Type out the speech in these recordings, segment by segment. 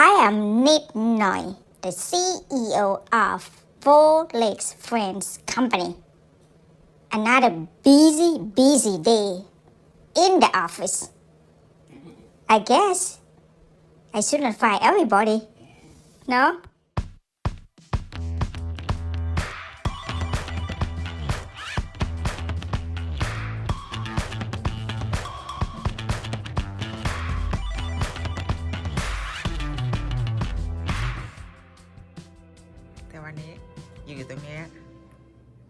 I am Nit Noi, the CEO of Four Legs Friends Company. Another busy, busy day in the office. I guess I shouldn't fire everybody. No? อยู่ตรงเนี้ย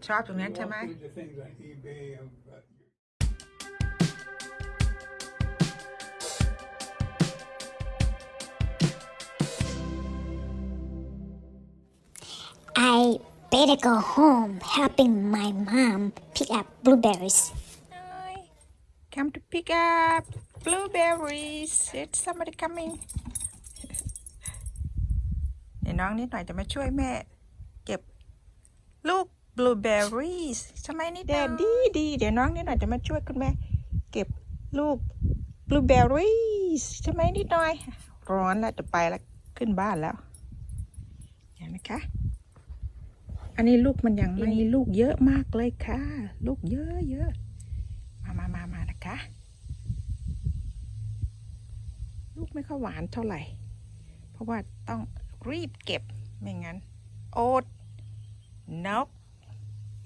ชอบตรงนั้นใช่ไหม Walk through the things on eBay of uh, I better go home helping my mom pick up blueberries. Hi come to pick up blueberries it's somebody coming เดี๋ยวน้องนิดหน่อยจะมาช่วยแม่ เก็บ ลูก blueberries ใช่ไหมนี่แดดดีดี เดี๋ยวน้องนิดหน่อยจะมาช่วยคุณแม่ เก็บลูก blueberries ใช่ไหมนิดหน่อย ร้อนแล้วจะไปแล้วขึ้นบ้านแล้วเห็นไหมคะ อันนี้ลูกมันยังไม่ลูกเยอะมากเลยค่ะ ลูกเยอะเยอะมามามามานะคะ ลูกไม่ค่อยหวานเท่าไหร่ เพราะว่าต้องรีบเก็บไม่งั้น โอ๊ต นก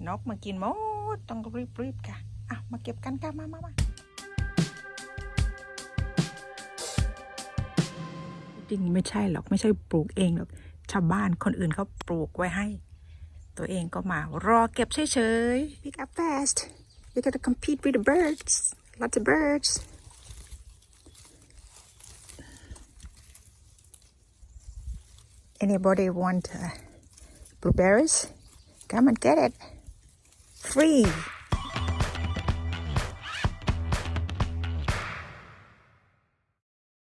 นกมากินหมด ต้องรีบรีบค่ะ อะ มาเก็บกันค่ะ มามามาจริงไม่ใช่หรอก ไม่ใช่ปลูกเองหรอก ชาวบ้านคนอื่นเขาปลูกไว้ให้ ตัวเองก็มารอเก็บเฉยๆ pick up fast you gotta compete with the birds lots of birds anybody want uh, blueberries come and get it. Free